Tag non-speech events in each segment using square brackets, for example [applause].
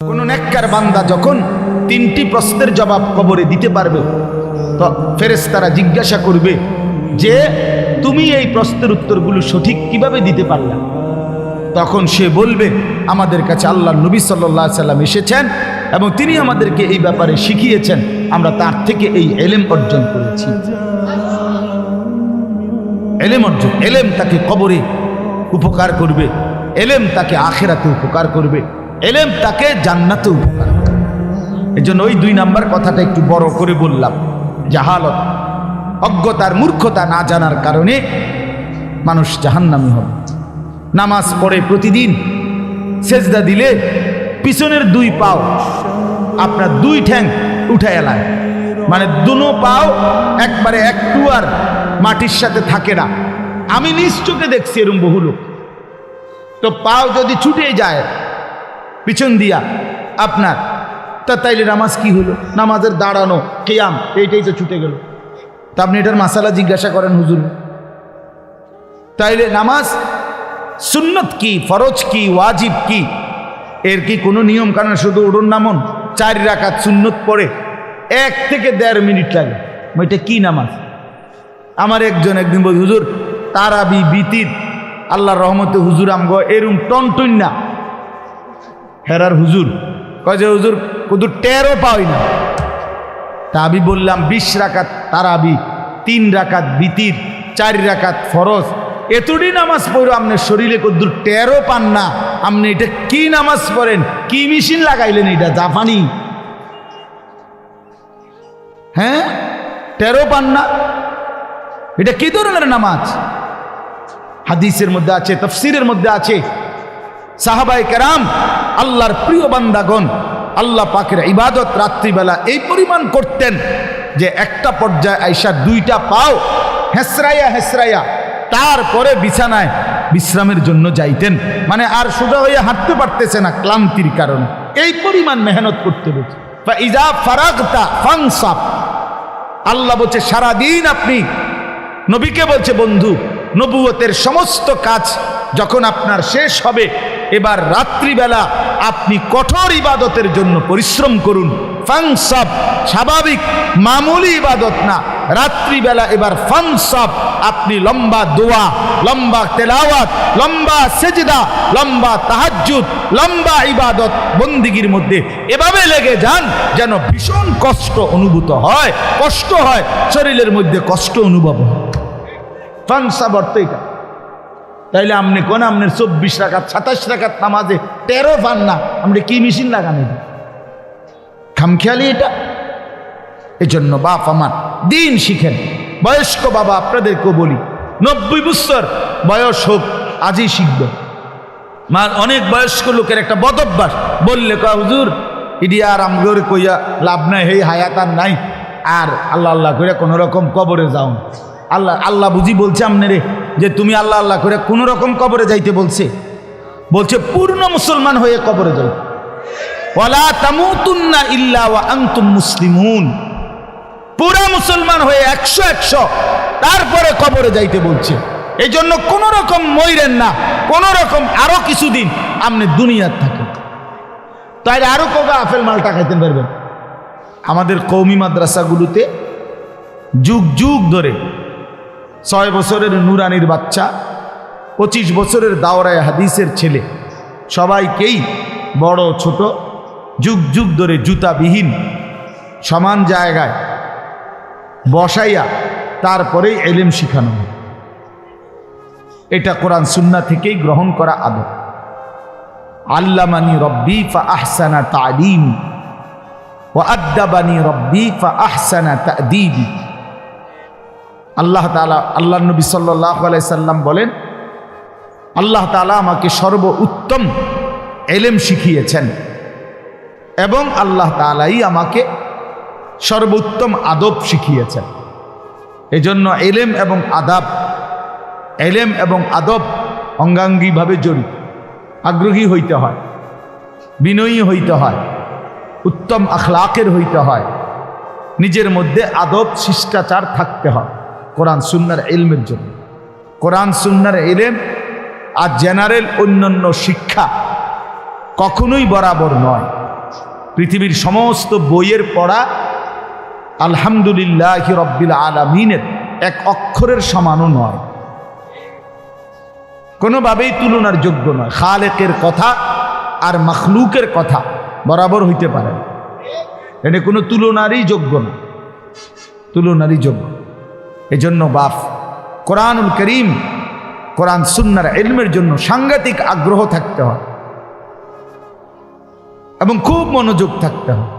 কোন নেককার বান্দা যখন তিনটি প্রশ্নের জবাব কবরে দিতে পারবে, তো ফেরেশতারা জিজ্ঞাসা করবে যে, তুমি এই প্রশ্নের উত্তরগুলো সঠিক কীভাবে দিতে পারলা? তখন সে বলবে, আমাদের কাছে আল্লাহ নবী সাল্লাহ সাল্লাম এসেছেন এবং তিনি আমাদেরকে এই ব্যাপারে শিখিয়েছেন। আমরা তার থেকে এই এলেম অর্জন করেছি। এলেম অর্জন, এলেম তাকে কবরে উপকার করবে, এলেম তাকে আখেরাতে উপকার করবে। এলেম তাকে জান্নাতে উপকার এই জন্য ওই দুই নাম্বার কথাটা একটু বড় করে বললাম। জাহালত, অজ্ঞতার মূর্খতা না জানার কারণে মানুষ জাহান্নামি হবে। নামাজ পড়ে প্রতিদিন সেজদা দিলে পিছনের দুই পাও আপনার দুই ঠ্যাং উঠে এলায়। মানে দুনো পাও একবারে একটু আর মাটির সাথে থাকে না। আমি নিজ চোখে দেখছি এরম বহু লোক। তো পাও যদি ছুটে যায় পিছন দিয়া, আপনার, তা তাইলে নামাজ কি হলো? নামাজের দাঁড়ানো, কেয়াম, এইটাই তো ছুটে গেল। তা আপনি এটার মাসালা জিজ্ঞাসা করেন হুজুর। তাইলে নামাজ সুন্নত কি, ফরজ কি, ওয়াজিব কি? এর কি কোনো নিয়ম কারণ শুধু উড়ুন নামন চার রাকাত সুন্নত পড়ে এক থেকে দেড় মিনিট লাগে। ওইটা কি নামাজ? আমার একজন একদিন বল, হুজুর, তারাবি, বিতির, আল্লাহর রহমতে হুজুর আমগ, এরম টনটন না। হেরার হুজুর। কয় যে, হুজুর কুদুর টেরও পাই না। তা আমি বললাম, বিশ রাকাত তারাবি, তিন রাকাত বিতির, চার রাকাত ফরজ। এতটি নামাজ পড়ো, আপনার শরীরে কদ্দুর টেরও পান না। আপনি এটা কি নামাজ পড়েন? কি মেশিন লাগাইলেন এটা, জাপানি? হ্যাঁ? টেরও পান না? এটা কি ধরনের নামাজ? হাদিসের মধ্যে আছে, তফসিরের মধ্যে আছে। সাহাবাই কেরাম, আল্লাহর প্রিয় বান্দাগণ, আল্লাহ পাকের ইবাদত রাত্রিবেলা এই পরিমাণ করতেন যে একটা পর্যায়ে আইসা দুইটা পাও হেসরাইয়া হেসরাইয়া, তারপরে বিছানায় বিশ্রামের জন্য যাইতেন। মানে আর সোজা হয়ে হাঁটতে পারতেছে না ক্লান্তির কারণে। এই পরিমাণ মেহনত করতে বলছে। ইজা ফারাগতা ফাংসাপ আল্লাহ বলছে, সারাদিন আপনি নবীকে বলছে, বন্ধু নবুয়তের সমস্ত কাজ যখন আপনার শেষ হবে, এবার রাত্রিবেলা আপনি কঠোর ইবাদতের জন্য পরিশ্রম করুন। ফাংসাব স্বাভাবিক, মামুলি ইবাদত না। রাত্রিবেলা এবার ফাংসাব আপনি লম্বা দোয়া, লম্বা তেলাওয়াত, লম্বা সেজদা, লম্বা তাহাজ্জুদ, লম্বা ইবাদত বন্দিগির মধ্যে এভাবে লেগে যান যেন ভীষণ কষ্ট অনুভূত হয়, কষ্ট হয়, শরীরের মধ্যে কষ্ট অনুভব হয়। এটা। তাইলে আপনি কোন আপনার চব্বিশ রাখাত সাতাশ রাখাত নামাজে তেরো পান না আপনি কি মেশিন লাগান খামখেয়ালি এটা। এই জন্য বাপ আমার দিন শিখেন। বয়স্ক বাবা আপনাদেরকেও বলি, নব্বই বছর বয়স হোক, আজই শিখবে। মা, অনেক বয়স্ক লোকের একটা বদভ্যাস, বললে কয়, হুজুর, ইডি আর আমগরে কইয়া লাভ নাই, হেই হায়াত আর নাই। আর আল্লাহ আল্লাহ করে কোনো রকম কবরে যাও। আল্লাহ আল্লাহ বুঝি বলছে আপনারে যে তুমি আল্লাহ আল্লাহ করে কোনো রকম কবরে যাইতে বলছে। বলছে, পূর্ণ মুসলমান হয়ে কবরে যাই ওয়ালা তামুতুন্না ইল্লা ওয়া আনতুম মুসলিমুন। পুরা মুসলমান হয়ে একশো একশো তারপরে কবরে যাইতে বলছে। এই জন্য কোন রকম মইরেন না, কোন রকম আরও কিছুদিন আপনি দুনিয়ার থাকেন তাই আরও কবে আপেল মালটা খাইতে পারবেন? আমাদের কৌমি মাদ্রাসাগুলোতে যুগ যুগ ধরে ছয় বছরের নুরানির বাচ্চা, পঁচিশ বছরের দাওরায় হাদিসের ছেলে। সবাইকেই বড় ছোট, যুগ যুগ ধরে জুতাবিহীন, সমান জায়গায় বসাইয়া তারপরেই এলেম শিখানো এটা কোরআন সুন্না থেকেই গ্রহণ করা আদব। আল্লামানি রব্বি ফা আহসানা তালিম ও আদাবানি রব্বি ফা আহসানা তাদিবি। আল্লাহ তালা আল্লাহ নবী সাল্লাহ সাল্লাম বলেন, আল্লাহ তালা আমাকে সর্ব উত্তম এলেম শিখিয়েছেন এবং আল্লাহ তালাই আমাকে সর্বোত্তম আদব শিখিয়েছেন। এজন্য এলেম এবং আদাব, এলেম এবং আদব অঙ্গাঙ্গিভাবে জড়িত। আগ্রহী হইতে হয়, বিনয়ী হইতে হয়, উত্তম আখলাকের হইতে হয়। নিজের মধ্যে আদব, শিষ্টাচার থাকতে হয়। কোরআন সুন্নার এলমের জন্য। কোরআন সুন্নার এলেম আর জেনারেল অন্যান্য শিক্ষা কখনোই বরাবর নয়। পৃথিবীর সমস্ত বইয়ের পড়া আলহামদুলিল্লাহ রব্বিল আলমিনের এক অক্ষরের সমানও নয়। কোনোভাবেই তুলনার যোগ্য নয়। খালেকের কথা আর মখলুকের কথা বরাবর হইতে পারে এটা কোনো তুলনারই যোগ্য না তুলনারই যোগ্য। এজন্য বাপ, কোরআনুল করিম, কোরআন সুন্নার এলমের জন্য সাংঘাতিক আগ্রহ থাকতে হয় এবং খুব মনোযোগ থাকতে হয়।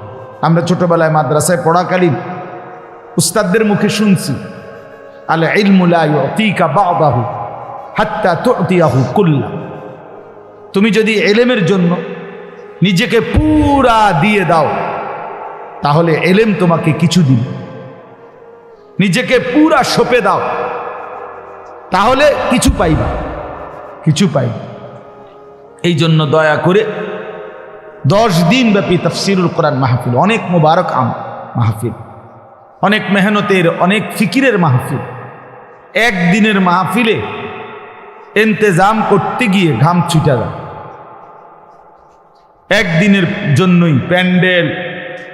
আমরা ছোটবেলায় মাদ্রাসায় পড়াকালীন উস্তাদদের মুখে শুনছি, আলে বাহু হাত্তা কুল্লা। তুমি যদি এলেমের জন্য নিজেকে পুরা দিয়ে দাও, তাহলে এলেম তোমাকে কিছু দিবে। নিজেকে পুরা সপে দাও। তাহলে কিছু পাইবা। কিছু পাইবা। এই জন্য দয়া করে দশ দিন ব্যাপী তফসিরুল কোরআন মাহফিল, অনেক মোবারক আম মাহফিল, অনেক মেহনতের, অনেক ফিকিরের মাহফিল একদিনের মাহফিলে এন্তেজাম করতে গিয়ে ঘাম ছুটা যায়। একদিনের জন্যই প্যান্ডেল,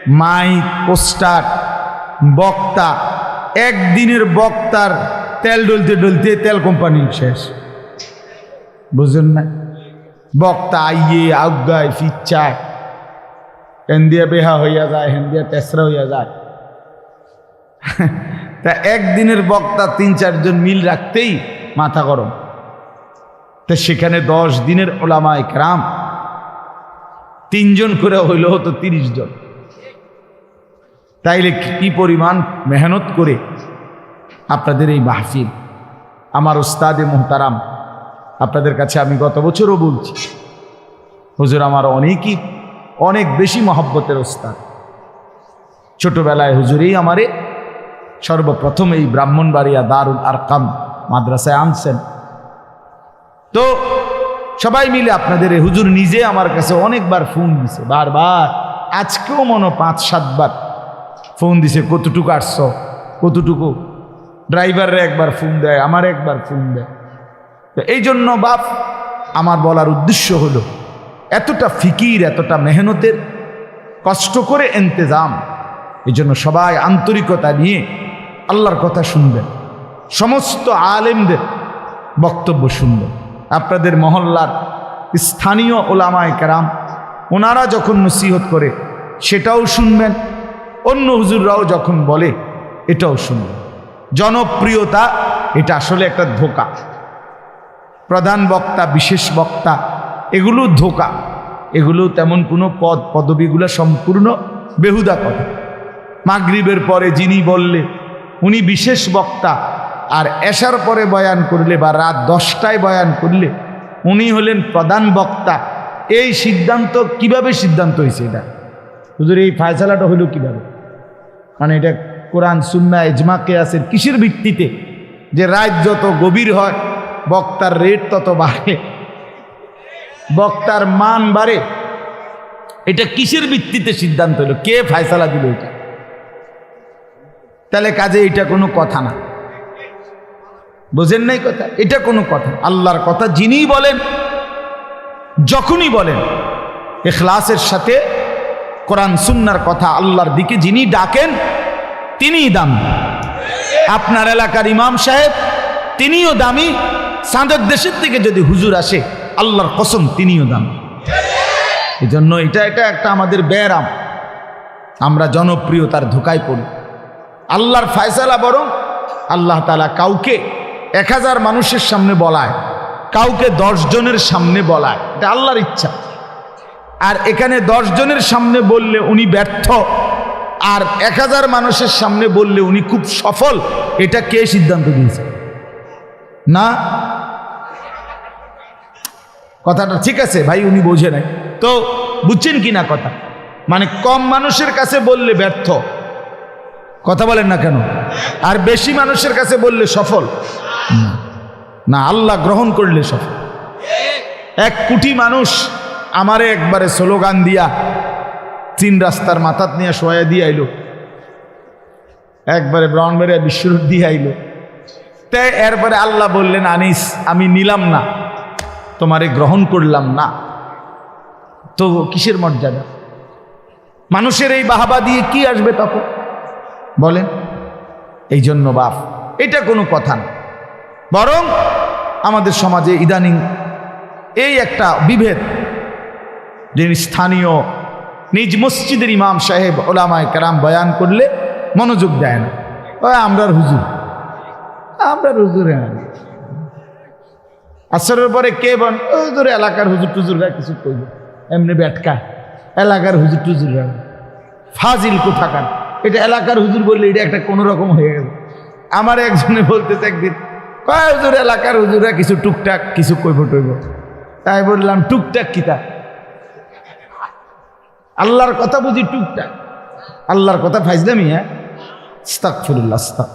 মাইক, পোস্টার, বক্তা একদিনের বক্তার তেল ডলতে ডলতে তেল কোম্পানি শেষ। বুঝলেন না? বক্তা আইয়ে আজ্ঞায় ফিচ্ছায়। হেন্দিয়া বেহা হইয়া যায়, হেন্দিয়া তেসরা হইয়া যায়। [laughs] তা একদিনের বক্তা তিন, চারজন মিল রাখতেই মাথা গরম। তা সেখানে দশ দিনের ওলামা একরাম তিনজন করে হইল হতো তিরিশ জন। তাইলে কি পরিমাণ মেহনত করে আপনাদের এই মাহফিল? আমার ওস্তাদে মোহতারাম, আপনাদের কাছে আমি গত বছরও বলছি, হুজুর আমার অনেকই, অনেক বেশি মহব্বতের ওস্তাদ। ছোটবেলায় হুজুরেই আমারে সর্বপ্রথম এই ব্রাহ্মণবাড়িয়া দারুল আরকাম মাদ্রাসায় আনছেন। তো সবাই মিলে আপনাদের হুজুর নিজে আমার কাছে অনেকবার ফোন দিছে, বারবার, আজকেও মনে পাঁচ সাতবার। ফোন দিছে, কতটুকু আসছ? কতটুকু? ড্রাইভাররা একবার ফোন দেয়, আমার একবার ফোন দেয়। তো এই জন্য বাপ, আমার বলার উদ্দেশ্য হলো, এতটা ফিকির, এতটা মেহনতের, কষ্ট করে এন্তেজাম এই জন্য সবাই আন্তরিকতা নিয়ে আল্লাহর কথা শুনবেন। সমস্ত আলেমদের বক্তব্য শুনবেন। আপনাদের মহল্লার স্থানীয় ওলামায় কেরাম, ওনারা যখন নসিহত করে, সেটাও শুনবেন। অন্য হুজুররাও যখন বলে, এটাও শুনবেন জনপ্রিয়তা, এটা আসলে একটা ধোকা। প্রধান বক্তা, বিশেষ বক্তা, এগুলো ধোকা। এগুলো তেমন কোনো পদ, পদবিগুলো সম্পূর্ণ বেহুদা কথা। মাগরিবের পরে যিনি বললে, উনি বিশেষ বক্তা, আর এশার পরে বয়ান করলে বা রাত দশটায় বয়ান করলে, উনি হলেন প্রধান বক্তা। এই সিদ্ধান্ত কীভাবে সিদ্ধান্ত হয়েছে এটা? হুজুর, এই ফায়সালাটা হইল কীভাবে? মানে এটা কোরআন সুন্না এজমা কেয়াসের কিসের ভিত্তিতে? যে রাত যত গভীর হয়, বক্তার রেট তত বাড়ে। বক্তার মান বাড়ে। এটা কিসের ভিত্তিতে সিদ্ধান্ত হলো? কে ফায়সালা দিল এটা? তাহলে কাজে এটা কোনো কথা না। বোঝেন নাই কথা? এটা কোনো কথা আল্লাহর কথা যিনিই বলেন, যখনই বলেন, এখলাসের সাথে কোরআন সুন্নার কথা আল্লাহর দিকে যিনি ডাকেন, তিনিই দামি। আপনার এলাকার ইমাম সাহেব, তিনিও দামি। সাঁদের দেশের থেকে যদি হুজুর আসে, আল্লাহর কসম তিনিও দামি। এই জন্য এটা এটা একটা আমাদের ব্যারাম আমরা জনপ্রিয়তার ধোকায় পড়ি। আল্লাহর ফায়সালা বরং আল্লাহ তালা কাউকে এক হাজার মানুষের সামনে বলায়, কাউকে দশ জনের সামনে বলায়। এটা আল্লাহর ইচ্ছা। আর এখানে দশ জনের সামনে বললে উনি ব্যর্থ। আর এক হাজার মানুষের সামনে বললে উনি খুব সফল। এটা কে সিদ্ধান্ত দিয়েছে? না? কথাটা ঠিক আছে, ভাই, উনি বোঝে নাই। তো বুঝছেন কি না কথা? মানে কম মানুষের কাছে বললে ব্যর্থ। কথা বলেন না কেন? আর বেশি মানুষের কাছে বললে সফল? না। আল্লাহ গ্রহণ করলে সফল। এক কোটি মানুষ আমারে একবারে স্লোগান দিয়া তিন রাস্তার মাথাত নিয়ে শোয়া দিয়ে আইলো। একবারে ব্রাউনবাড়িয়া বিশ্বরূপ দিয়ে আইলো। তাই এরপরে আল্লাহ বললেন, আনিস, আমি নিলাম না। তোমারে গ্রহণ করলাম না। তো কিসের মর্যাদা? মানুষের এই বাহাবা দিয়ে কি আসবে তখন? বলেন, এই জন্য বাপ, এটা কোনো কথা না। বরং আমাদের সমাজে ইদানিং এই একটা বিভেদ। যে স্থানীয় নিজ মসজিদের ইমাম সাহেব, ওলামায় কেরাম বয়ান করলে মনোযোগ দেয় না। ওই আমরার হুজুর। আমরার হুজুর আসরের পরে কে বন? হুজুর এলাকার হুজুর টুজুররা কিছু কইব এমনি ব্যাটকা এলাকার হুজুর টুজুররা ফাজিল কোথাকার? এটা এলাকার হুজুর বললে এটা একটা কোনো রকম হয়ে গেল। আমার একজনে বলতেছে একদিন, কয় হুজুর, এলাকার হুজুরা কিছু টুকটাক কিছু কইব টইব তাই বললাম, টুকটাক কিতা আল্লাহর কথা বুঝি টুকটাক। আল্লাহর কথা ফাইজলামি হ্যাঁ? স্তাক ফিরুল্লাহ স্তাক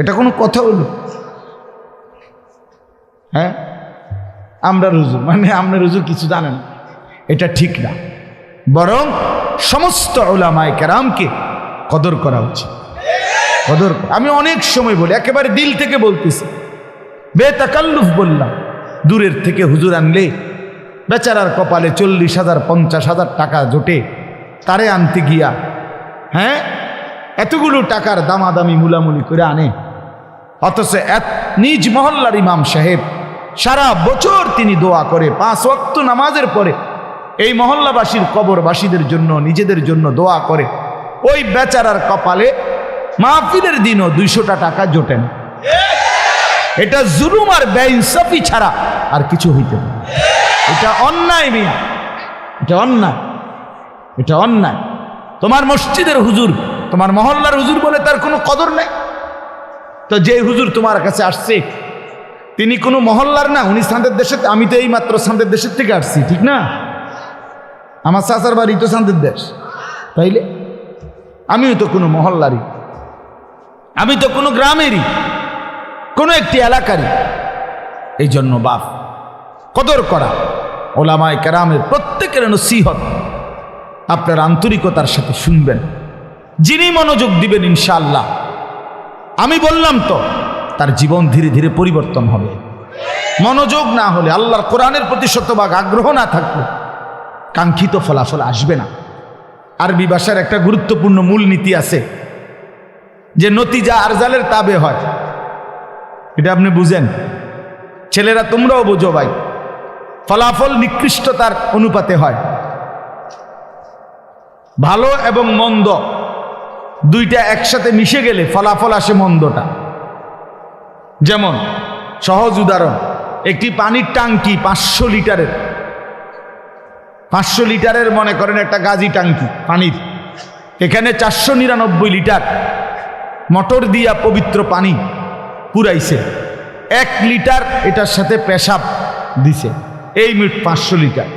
এটা কোনো কথা হলো? হ্যাঁ? আমরা রুজু মানে আমরা রুজু কিছু জানেন। এটা ঠিক না। বরং সমস্ত ওলামায় কেরামকে কদর করা উচিত। কদর আমি অনেক সময় বলি, একেবারে দিল থেকে বলতেছি। বেতাকাল্লুফ বললাম, দূরের থেকে হুজুর আনলে বেচারার কপালে চল্লিশ হাজার, পঞ্চাশ হাজার টাকা জোটে, তারে আনতে গিয়া হ্যাঁ? এতগুলো টাকার দামাদামি মুলামুলি করে আনে। অথচ নিজ মহল্লার ইমাম সাহেব, সারা বছর তিনি দোয়া করে, পাঁচ ওয়াক্ত নামাজের পরে এই মহল্লাবাসীর কবরবাসীদের জন্য, নিজেদের জন্য দোয়া করে। ওই বেচারার কপালে মাহফিলের দিনও দুইশোটা টাকা জোটে না এটা জুলুম আর বেইনসাফি ছাড়া আর কিছু হইতে না। এটা অন্যায় মিয়া এটা অন্যায়। এটা অন্যায়। তোমার মসজিদের হুজুর, তোমার মহল্লার হুজুর বলে তার কোনো কদর নেই। তো যে হুজুর তোমার কাছে আসছে, তিনি কোনো মহল্লার না, উনি সান্দের দেশে, আমি তো এই মাত্র সান্দের দেশের থেকে আসছি, ঠিক না? আমার চাচার বাড়ি তো সান্দের দেশ। তাইলে? আমিও তো কোনো মহল্লারই। আমি তো কোনো গ্রামেরই। কোনো একটি এলাকারই। এই জন্য বাপ, কদর করা। ওলামায় কেরামের প্রত্যেকের নসিহত আপনার আন্তরিকতার সাথে শুনবেন। যিনি মনোযোগ দিবেন ইনশাআল্লাহ। আমি বললাম তো, তার জীবন ধীরে ধীরে পরিবর্তন হবে। মনোযোগ না হলে আল্লাহর কোরআনের প্রতি শতভাগ আগ্রহ না থাকলে কাঙ্ক্ষিত ফলাফল আসবে না। আরবি ভাষার একটা গুরুত্বপূর্ণ মূলনীতি আছে, যে নতিজা আরজালের তাবে হয়। এটা আপনি বুঝেন? ছেলেরা তোমরাও বোঝো ভাই। ফলাফল নিকৃষ্টতার অনুপাতে হয়। ভালো এবং মন্দ দুইটা একসাথে মিশে গেলে ফলাফল আসে মন্দটা। যেমন, সহজ উদাহরণ, একটি পানির টাঙ্কি পাঁচশো লিটারের। পাঁচশো লিটারের মনে করেন একটা গাজি টাঙ্কি পানির। এখানে চারশো নিরানব্বই লিটার মোটর দিয়া পবিত্র পানি পুরাইছে। এক লিটার এটার সাথে পেশাব দিছে। এই মিট পাঁচশো লিটার।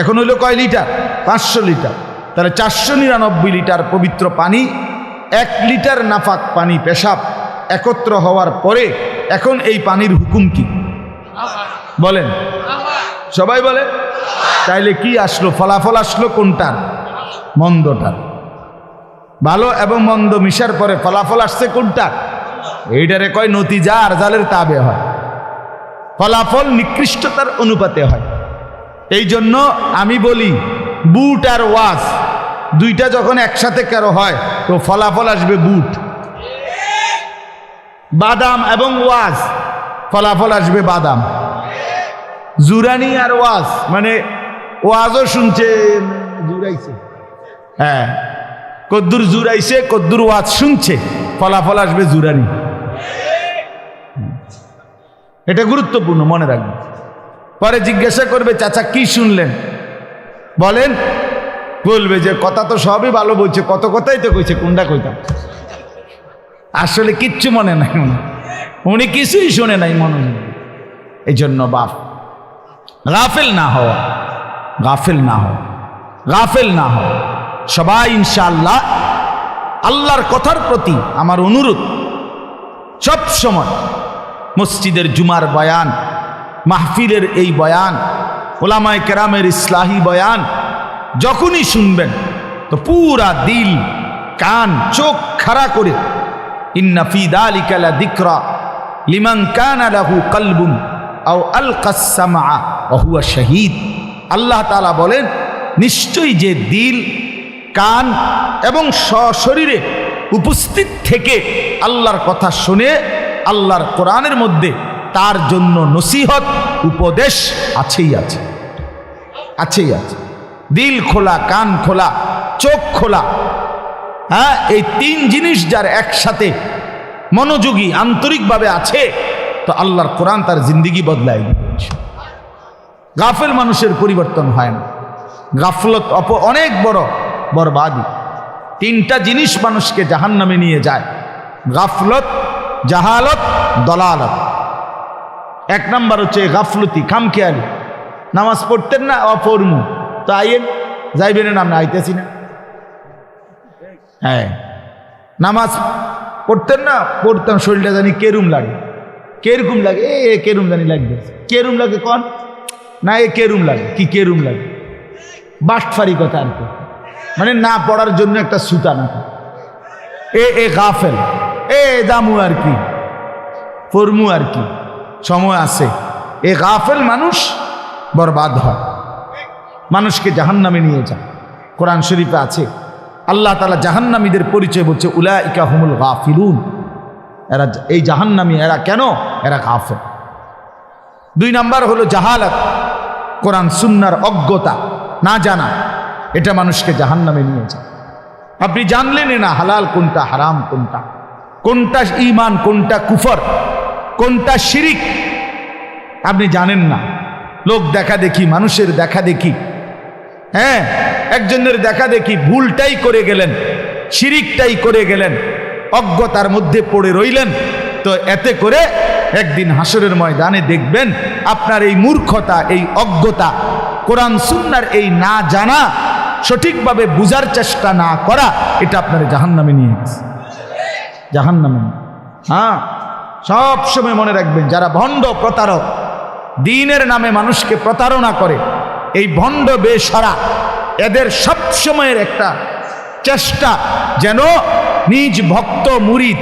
এখন হইল কয় লিটার? পাঁচশো লিটার। তাহলে চারশো নিরানব্বই লিটার পবিত্র পানি, এক লিটার নাফাক পানি পেশাব একত্র হওয়ার পরে এখন এই পানির হুকুম কি? বলেন। সবাই বলে তাইলে কি আসলো? ফলাফল আসলো কোনটার? মন্দটার। ভালো এবং মন্দ মিশার পরে ফলাফল আসছে কোনটা এইটারে কয় নতিজা আর জালের তাবে হয়। ফলাফল নিকৃষ্টতার অনুপাতে হয়। এই জন্য আমি বলি, বুট আর ওয়াজ দুইটা যখন একসাথে কারও হয়, তো ফলাফল আসবে বুট। বাদাম এবং ওয়াজ ফলাফল আসবে বাদাম। জুরানি আর ওয়াজ মানে ওয়াজও শুনছে, জুরাইছে। হ্যাঁ কদ্দুর জুরাইছে, কদ্দুর ওয়াজ শুনছে, ফলাফল আসবে জুরানি। এটা গুরুত্বপূর্ণ, মনে রাখবেন। পরে জিজ্ঞাসা করবে, চাচা, কি শুনলেন? বলেন, বলবে যে, কথা তো সবই ভালো বলছে, কত কথাই তো কইছে, কোনটা কইতাম? আসলে কিচ্ছু মনে নাই উনি। উনি কিছুই শুনে নাই মনে এই জন্য বাপ গাফেল না হওয়া, গাফেল না হওয়া, গাফেল না হওয়া। সবাই ইনশাআল্লাহ আল্লাহর কথার প্রতি আমার অনুরোধ। সব সময় মসজিদের জুমার বয়ান, মাহফিলের এই বয়ান, ওলামায় কেরামের ইসলাহি বয়ান, যখনই শুনবেন তো পুরা দিল, কান, চোখ খাড়া করে, ইন্না ফি দালিকা লাযিকরা লিমান কানা লাহু কলবুন আও আলকাস সামআ ওয়া হুয়া আল্লাহ তাআলা বলেন, নিশ্চয়ই যে দিল, কান এবং সশরীরে উপস্থিত থেকে আল্লাহর কথা শুনে আল্লাহর কোরআনের মধ্যে তার জন্য নসিহত, উপদেশ আছেই আছে। আছেই আছে। দিল খোলা, কান খোলা, চোখ খোলা। হ্যাঁ এই তিন জিনিস যার একসাথে মনোযোগী, আন্তরিকভাবে আছে, তো আল্লাহর কোরআন তার জিন্দিগি বদলায় গাফেল মানুষের পরিবর্তন হয় না। গাফলত অপ, অনেক বড় বরবাদি। তিনটা জিনিস মানুষকে জাহান নামে নিয়ে যায়। গাফলত জাহালত, দলালত। এক নাম্বার হচ্ছে গাফলতি, খামখেয়ালি। নামাজ পড়তেন না অপরমু তো আইয়েন, যাইবেন না, আমরা আইতেছি না। হ্যাঁ। নামাজ পড়তেন না, পড়তাম, শরীরটা জানি কেরুম লাগে। কেরকম লাগে, এ কেরুম জানি লাগবে। কেরুম লাগে কন? না, এ কেরুম লাগে, কি কেরুম লাগে? বাটফারি কথা আর মানে না পড়ার জন্য একটা সুতা না। এ এ গাফেল। এ দামু আর কি? ফরমু আর কি? সময় আছে। এ গাফেল মানুষ বরবাদ হয়। মানুষকে জাহান্নামে নিয়ে যায়। কোরআন শরীফে আছে, আল্লাহ তালা জাহান্নামীদের পরিচয় বলছে উলা ইকা হুমুল গাফিলুন। এরা এই জাহান্নামী এরা কেন? এরা গাফেল। দুই নাম্বার হলো জাহালাত, কোরআন সুন্নার অজ্ঞতা, না জানা, এটা মানুষকে জাহান্নামে নিয়ে যায়। আপনি জানলেন না হালাল কোনটা, হারাম কোনটা। কোনটা ইমান কোনটা কুফর, কোনটা শিরিক, আপনি জানেন না। লোক দেখা দেখি, মানুষের দেখা দেখি। হ্যাঁ একজনের দেখা দেখি, ভুলটাই করে গেলেন, শিরিকটাই করে গেলেন, অজ্ঞতার মধ্যে পড়ে রইলেন। তো এতে করে একদিন হাসরের ময়দানে দেখবেন, আপনার এই মূর্খতা, এই অজ্ঞতা, কোরআন সুন্নার এই না জানা, সঠিকভাবে বুঝার চেষ্টা না করা, এটা আপনার জাহান্নামে নিয়ে গেছে। জাহান্নামে। হ্যাঁ সব সময় মনে রাখবেন, যারা ভণ্ড প্রতারক, দিনের নামে মানুষকে প্রতারণা করে, এই ভণ্ড বেসরা এদের সব সময়ের একটা চেষ্টা যেন নিজ ভক্ত মুরিদ,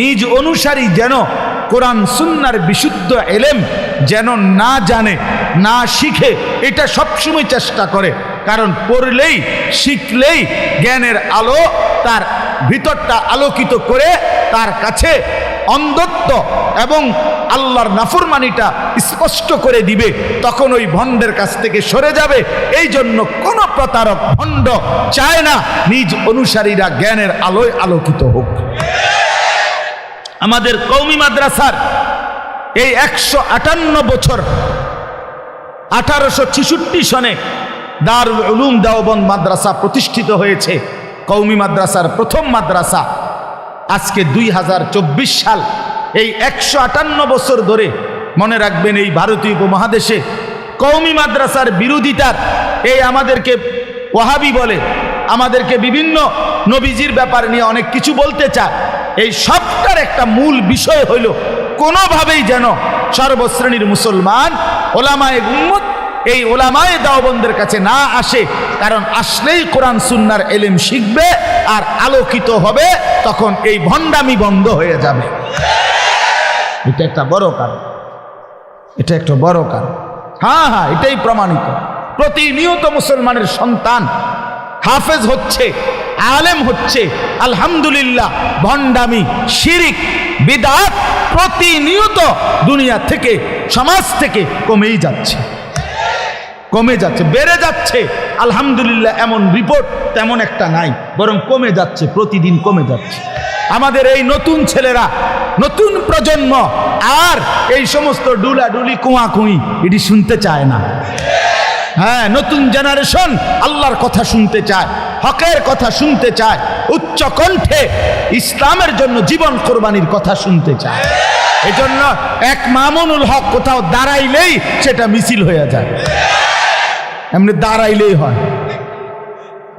নিজ অনুসারী যেন কোরআন সুন্নার বিশুদ্ধ এলেম যেন না জানে, না শিখে, এটা সবসময় চেষ্টা করে। কারণ পড়লেই, শিখলেই জ্ঞানের আলো তার ভিতরটা আলোকিত করে তার কাছে অন্ধত্ব এবং আল্লাহর নাফরমানিটা স্পষ্ট করে দিবে, তখন ওই ভণ্ডের কাছ থেকে সরে যাবে। এই জন্য কোনো প্রতারক ভণ্ড চায় না, নিজ অনুসারীরা জ্ঞানের আলোয় আলোকিত হোক। আমাদের কৌমি মাদ্রাসার এই একশো আটান্ন বছর, আঠারোশো ছেষট্টি সনে দারুল উলুম দেওবন্দ মাদ্রাসা প্রতিষ্ঠিত হয়েছে। কৌমি মাদ্রাসার প্রথম মাদ্রাসা। আজকে দুই হাজার চব্বিশ সাল, এই একশো আটান্ন বছর ধরে মনে রাখবেন এই ভারতীয় উপমহাদেশে কৌমি মাদ্রাসার বিরোধিতার এই আমাদেরকে ওয়াহাবি বলে, আমাদেরকে বিভিন্ন নবীজির ব্যাপার নিয়ে অনেক কিছু বলতে চায়। এই সবটার একটা মূল বিষয় হইল কোনোভাবেই যেন সর্বশ্রেণীর মুসলমান ওলামায় উম্মত এই ওলামায় দাওবন্দের কাছে না আসে, কারণ আসলেই কোরআন সুন্নার এলেম শিখবে আর আলোকিত হবে, তখন এই ভণ্ডামি বন্ধ হয়ে যাবে। এটা একটা বড় কারণ। এটা একটা বড় কারণ। হ্যাঁ হ্যাঁ এটাই প্রমাণিত। প্রতিনিয়ত মুসলমানের সন্তান হাফেজ হচ্ছে, আলেম হচ্ছে, আলহামদুলিল্লাহ, ভণ্ডামি, শিরিক, বিদাত প্রতিনিয়ত দুনিয়া থেকে, সমাজ থেকে কমেই যাচ্ছে। কমে যাচ্ছে, বেড়ে যাচ্ছে। আলহামদুলিল্লাহ এমন রিপোর্ট তেমন একটা নাই, বরং কমে যাচ্ছে, প্রতিদিন কমে যাচ্ছে। আমাদের এই নতুন ছেলেরা, নতুন প্রজন্ম, আর এই সমস্ত ডুলা ডুলি কুয়া কুই এটি শুনতে চায় না। হ্যাঁ নতুন জেনারেশন আল্লাহর কথা শুনতে চায়, হকের কথা শুনতে চায়, উচ্চ কণ্ঠে ইসলামের জন্য জীবন কোরবানির কথা শুনতে চায়। এজন্য এক মামুনুল হক কোথাও দাঁড়াইলেই সেটা মিছিল হয়ে যায়। এমনি দাঁড়াইলেই হয়।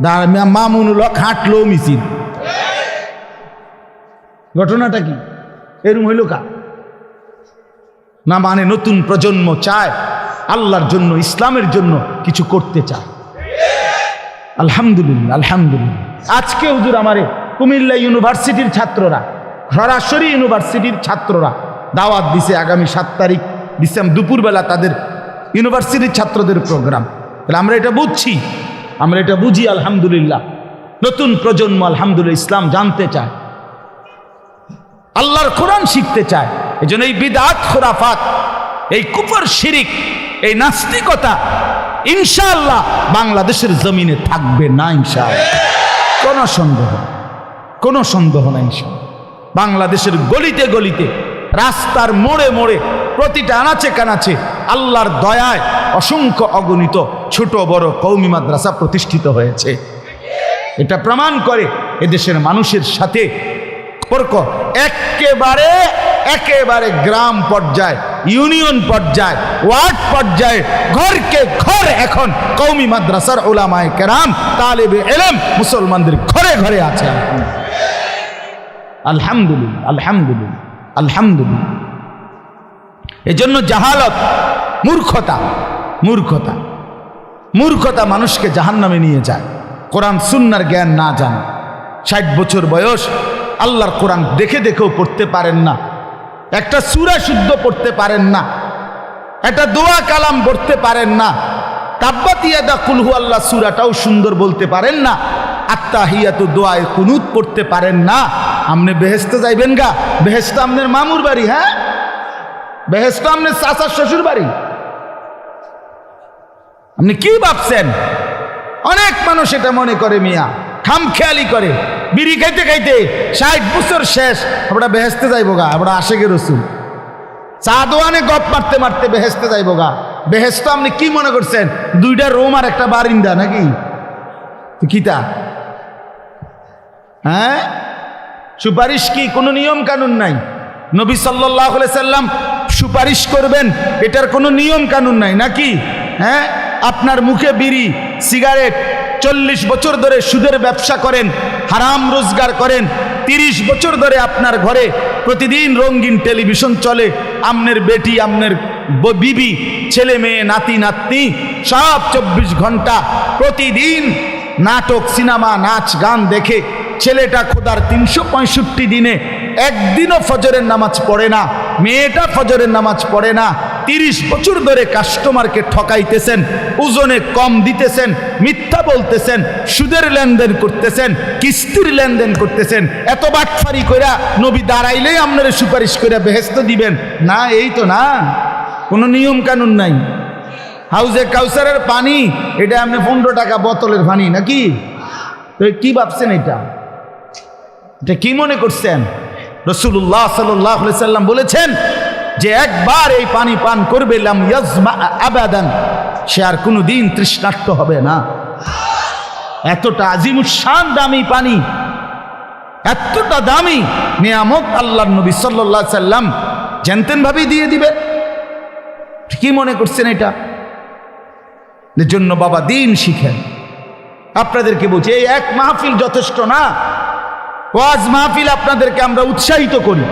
দাঁড়া মামুনুল হক হাঁটলেও মিছিল। ঘটনাটা কি? এরম হইল কা? না মানে নতুন প্রজন্ম চায় আল্লাহর জন্য, ইসলামের জন্য কিছু করতে চায়। আলহামদুলিল্লাহ আলহামদুলিল্লাহ। আজকে হুজুর আমারে কুমিল্লা ইউনিভার্সিটির ছাত্ররা সরাসরি ইউনিভার্সিটির ছাত্ররা দাওয়াত দিছে আগামী সাত তারিখ ডিসেম্বর দুপুরবেলা তাদের ইউনিভার্সিটির ছাত্রদের প্রোগ্রাম। তাহলে আমরা এটা বুঝছি। আমরা এটা বুঝি, আলহামদুলিল্লাহ। নতুন প্রজন্ম আলহামদুলিল্লাহ ইসলাম জানতে চায়। আল্লাহর কোরআন শিখতে চায়। এই জন্য এই বিদাত, খোরাফাত, এই কুফর, শিরিক, এই নাস্তিকতা, ইনশাআল্লাহ বাংলাদেশের জমিনে থাকবে না ইনশাআল্লাহ। কোনো সন্দেহ। কোনো সন্দেহ না ইনশাআল্লাহ। বাংলাদেশের গলিতে গলিতে, রাস্তার মোড়ে মোড়ে, প্রতিটা আনাচে কানাচে আল্লাহর দয়ায় অসংখ্য অগণিত ছোট বড় কৌমি মাদ্রাসা প্রতিষ্ঠিত হয়েছে। এটা প্রমাণ করে এদেশের মানুষের সাথে একেবারে একেবারে গ্রাম পর্যায়ে, ইউনিয়ন পর্যায়ে, ওয়ার্ড পর্যায়ে, ঘরকে ঘর এখন কৌমি মাদ্রাসার ওলামায় কেরাম, তালেবে এলেম মুসলমানদের ঘরে ঘরে আছে। আলহামদুলিল্লাহ আলহামদুলিল্লাহ আলহামদুলিল্লাহ। এজন্য জাহালত মূর্খতা মূর্খতা। মূর্খতা মানুষকে জাহান্নামে নিয়ে যায়। কোরআন সুন্নার জ্ঞান না জানে। ষাট বছর বয়স, আল্লাহর কোরআন দেখে দেখেও পড়তে পারেন না। একটা সুরা শুদ্ধ পড়তে পারেন না। একটা দোয়া কালাম পড়তে পারেন না। তাব্বাতিয়াদা কুলহু আল্লাহ সুরাটাও সুন্দর বলতে পারেন না। আত্মা হিয়াত দোয়ায় কুনুত পড়তে পারেন না। আপনি বেহেস্তে যাইবেন গা। বেহেস্ত আপনার মামুর বাড়ি হ্যাঁ? বেহেস্ত আপনার চাচার শ্বশুর বাড়ি। আপনি কি ভাবছেন? অনেক মানুষ এটা মনে করে মিয়া। খামখেয়ালি করে। বিড়ি খাইতে খাইতে ষাট বছর শেষ। আমরা বেহেস্তে যাইব গা, আমরা আশেকে রসুল চা দোয়ানে গপ মারতে মারতে বেহেস্তে যাইব গা। বেহেস্ত আপনি কি মনে করছেন? দুইটা রোম আর একটা বারিন্দা নাকি? কিতা? হ্যাঁ? সুপারিশ কি কোনো নিয়ম কানুন নাই? নবী সাল্লাহ সাল্লাম সুপারিশ করবেন, এটার কোনো নিয়ম কানুন নাই নাকি? হ্যাঁ? আপনার মুখে বিড়ি, সিগারেট, চল্লিশ বছর ধরে সুদের ব্যবসা করেন, হারাম রোজগার করেন, তিরিশ বছর ধরে আপনার ঘরে প্রতিদিন রঙিন টেলিভিশন চলে, আমনের বেটি, আমনের বিবি, ছেলে মেয়ে, নাতি, নাতনি, সব চব্বিশ ঘণ্টা প্রতিদিন নাটক, সিনেমা, নাচ, গান দেখে ছেলেটা খোদার তিনশো পঁয়ষট্টি দিনে একদিনও ফজরের নামাজ পড়ে না, মেয়েটা ফজরের নামাজ পড়ে না তিরিশ বছর ধরে কাস্টমারকে ঠকাইতেছেন, ওজনে কম দিতেছেন, মিথ্যা বলতেছেন, সুদের লেনদেন করতেছেন, কিস্তির লেনদেন করতেছেন, এত বাটফারি কইরা নবী দাঁড়াইলেই আপনারা সুপারিশ করে বেহেস্ত দিবেন। না, এই তো না, কোনো নিয়ম কানুন নাই। হাউজে কাউসারের পানি, এটা আপনি পনেরো টাকা বোতলের পানি, নাকি? তো কি ভাবছেন এটা? এটা কি মনে করছেন? রসুল্লাহ সাল্লাহ সাল্লাম বলেছেন যে একবার এই পানি পান করবে, লাম আবাদান, সে আর কোনো দিন তৃষ্ণার্ত হবে না। এতটা আজিমুসান দামি পানি, এতটা দামি নিয়ামত আল্লাহ নবী সাল্লাহ সাল্লাম জানতেন ভাবেই দিয়ে দিবে। কি মনে করছেন এটা? জন্য বাবা দিন শিখেন। আপনাদেরকে বলছি এই এক মাহফিল যথেষ্ট না। ওয়াজ মাহফিল আপনাদেরকে আমরা উৎসাহিত করি।